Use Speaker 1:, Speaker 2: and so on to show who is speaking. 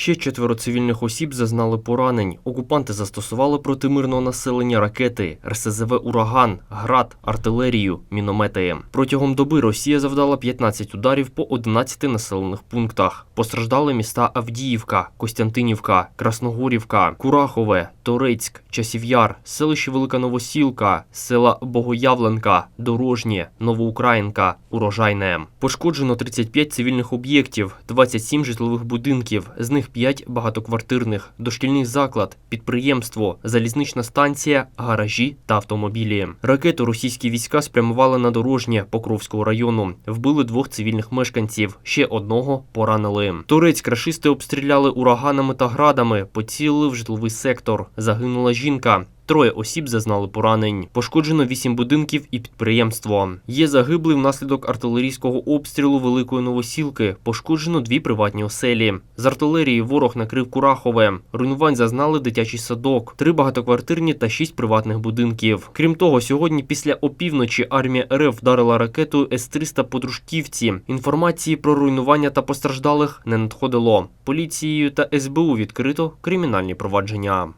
Speaker 1: Ще четверо цивільних осіб зазнали поранень. Окупанти застосували проти мирного населення ракети, РСЗВ «Ураган», ГРАД, артилерію, міномети. Протягом доби Росія завдала 15 ударів по 11 населених пунктах. Постраждали міста Авдіївка, Костянтинівка, Красногорівка, Курахове, Торецьк, Часів'яр, селище Велика Новосілка, села Богоявленка, Дорожнє, Новоукраїнка, Урожайне. Пошкоджено 35 цивільних об'єктів, 27 житлових будинків, з них 5 багатоквартирних, дошкільний заклад, підприємство, залізнична станція, гаражі та автомобілі. Ракету російські війська спрямували на дорожнє Покровського району. Вбили двох цивільних мешканців, ще одного поранили. Турець рашисти обстріляли ураганами та градами, поцілили в житловий сектор. Загинула жінка. Троє осіб зазнали поранень. Пошкоджено вісім будинків і підприємство. Є загиблий внаслідок артилерійського обстрілу Великої Новосілки. Пошкоджено дві приватні оселі. З артилерії ворог накрив Курахове. Руйнувань зазнали дитячий садок, три багатоквартирні та шість приватних будинків. Крім того, сьогодні після опівночі армія РФ вдарила ракетою С-300 по Дружківці. Інформації про руйнування та постраждалих не надходило. Поліцією та СБУ відкрито кримінальні провадження.